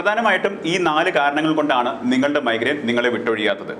പ്രധാനമായിട്ടും ഈ നാല് കാരണങ്ങൾ കൊണ്ടാണ് നിങ്ങളുടെ മൈഗ്രെയിൻ നിങ്ങളെ വിട്ടൊഴിയാത്തത്.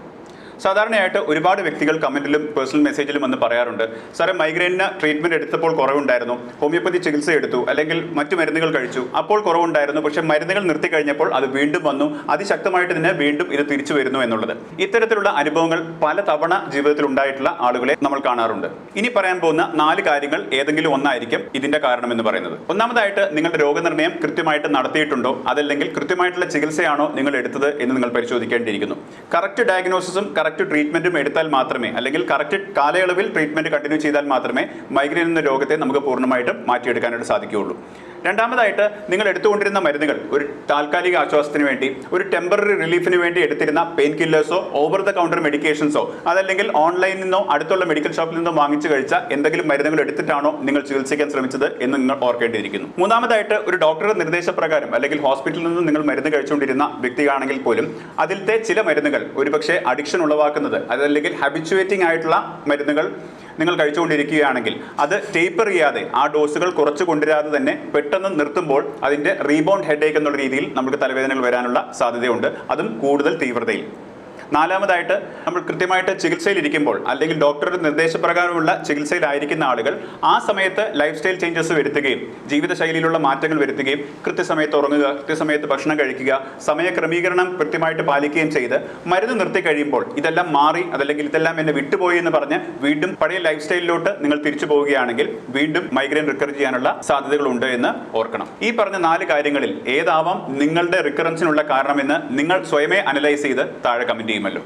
സാധാരണയായിട്ട് ഒരുപാട് വ്യക്തികൾ കമന്റിലും പേഴ്സണൽ മെസ്സേജിലും വന്ന് പറയാറുണ്ട് സാറേ മൈഗ്രെയിനിന് ട്രീറ്റ്മെന്റ് എടുത്തപ്പോൾ കുറവുണ്ടായിരുന്നു. ഹോമിയോപ്പതി ചികിത്സ എടുത്തു. അല്ലെങ്കിൽ മറ്റു മരുന്നുകൾ കഴിച്ചു. അപ്പോൾ കുറവുണ്ടായിരുന്നു. പക്ഷേ മരുന്നുകൾ നിർത്തി കഴിഞ്ഞപ്പോൾ അത് വീണ്ടും വന്നു. അതിശക്തമായിട്ട് തന്നെ വീണ്ടും ഇത് തിരിച്ചു വരുന്നു എന്നുള്ളത്. ഇത്തരത്തിലുള്ള അനുഭവങ്ങൾ പല തവണ ജീവിതത്തിൽ ഉണ്ടായിട്ടുള്ള ആളുകളെ നമ്മൾ കാണാറുണ്ട്. ഇനി പറയാൻ പോകുന്ന നാല് കാര്യങ്ങൾ ഏതെങ്കിലും ഒന്നായിരിക്കും ഇതിന്റെ കാരണം എന്ന് പറയുന്നത്. ഒന്നാമതായിട്ട് നിങ്ങളുടെ രോഗനിർണയം കൃത്യമായിട്ട് നടത്തിയിട്ടുണ്ടോ? അതല്ലെങ്കിൽ കൃത്യമായിട്ടുള്ള ചികിത്സയാണോ നിങ്ങൾ എടുത്തത് എന്ന് നിങ്ങൾ പരിശോധിക്കേണ്ടിയിരിക്കുന്നു. കറക്റ്റ് ഡയഗ്നോസിസും കറക്റ്റ് ട്രീറ്റ്മെന്റും എടുത്താൽ മാത്രമേ അല്ലെങ്കിൽ കറക്റ്റ് കാലയളവിൽ ട്രീറ്റ്മെന്റ് കണ്ടിന്യൂ ചെയ്താൽ മാത്രമേ മൈഗ്രെയിൻ എന്ന രോഗത്തെ നമുക്ക് പൂർണമായിട്ടും മാറ്റിയെടുക്കാനായിട്ട് സാധിക്കുകയുള്ളൂ. രണ്ടാമതായിട്ട് നിങ്ങൾ എടുത്തുകൊണ്ടിരുന്ന മരുന്നുകൾ ഒരു താൽക്കാലിക ആശ്വാസത്തിന് വേണ്ടി ഒരു ടെമ്പററി റിലീഫിന് വേണ്ടി എടുത്തിരുന്ന പെയിൻ കില്ലേഴ്സോ ഓവർ ദ കൗണ്ടർ മെഡിക്കേഷൻസോ അതല്ലെങ്കിൽ ഓൺലൈനിൽ നിന്നോ അടുത്തുള്ള മെഡിക്കൽ ഷോപ്പിൽ നിന്നോ വാങ്ങിച്ചു കഴിച്ച എന്തെങ്കിലും മരുന്നുകൾ എടുത്തിട്ടാണോ നിങ്ങൾ ചികിത്സിക്കാൻ ശ്രമിച്ചത് എന്ന് നിങ്ങൾ ഓർക്കേണ്ടിയിരിക്കുന്നു. മൂന്നാമതായിട്ട് ഒരു ഡോക്ടറുടെ നിർദ്ദേശപ്രകാരം അല്ലെങ്കിൽ ഹോസ്പിറ്റലിൽ നിന്ന് നിങ്ങൾ മരുന്ന് കഴിച്ചുകൊണ്ടിരുന്ന വ്യക്തിയാണെങ്കിൽ പോലും അതിലത്തെ ചില മരുന്നുകൾ ഒരുപക്ഷെ അഡിക്ഷൻ ഉളവാക്കുന്നത് അതല്ലെങ്കിൽ ഹാബിച്വേറ്റിംഗ് ആയിട്ടുള്ള മരുന്നുകൾ നിങ്ങൾ കഴിച്ചുകൊണ്ടിരിക്കുകയാണെങ്കിൽ അത് ടേപ്പർ ചെയ്യാതെ ആ ഡോസുകൾ കുറച്ച് കൊണ്ടുവരാതെ തന്നെ പെട്ടെന്ന് നിർത്തുമ്പോൾ അതിന്റെ റീബൗണ്ട് ഹെഡേക്ക് എന്നുള്ള രീതിയിൽ നമുക്ക് തലവേദനകൾ വരാനുള്ള സാധ്യതയുണ്ട്. അതും കൂടുതൽ തീവ്രതയിൽ. നാലാമതായിട്ട് നമ്മൾ കൃത്യമായിട്ട് ചികിത്സയിലിരിക്കുമ്പോൾ അല്ലെങ്കിൽ ഡോക്ടറുടെ നിർദ്ദേശപ്രകാരമുള്ള ചികിത്സയിലായിരിക്കുന്ന ആളുകൾ ആ സമയത്ത് ലൈഫ് സ്റ്റൈൽ ചേഞ്ചസ് വരുത്തുകയും ജീവിതശൈലിയിലുള്ള മാറ്റങ്ങൾ വരുത്തുകയും കൃത്യസമയത്ത് ഉറങ്ങുക കൃത്യസമയത്ത് ഭക്ഷണം കഴിക്കുക സമയക്രമീകരണം കൃത്യമായിട്ട് പാലിക്കുകയും ചെയ്ത് മരുന്ന് നിർത്തി കഴിയുമ്പോൾ ഇതെല്ലാം മാറി അതല്ലെങ്കിൽ ഇതെല്ലാം എന്നെ വിട്ടുപോയി എന്ന് പറഞ്ഞ് വീണ്ടും പഴയ ലൈഫ് സ്റ്റൈലിലോട്ട് നിങ്ങൾ തിരിച്ചു പോവുകയാണെങ്കിൽ വീണ്ടും മൈഗ്രെയിൻ റിക്കർ ചെയ്യാനുള്ള സാധ്യതകളുണ്ട് എന്ന് ഓർക്കണം. ഈ പറഞ്ഞ നാല് കാര്യങ്ങളിൽ ഏതാവാം നിങ്ങളുടെ റിക്കറൻസിനുള്ള കാരണമെന്ന് നിങ്ങൾ സ്വയമേ അനലൈസ് ചെയ്ത് താഴെ قيمة له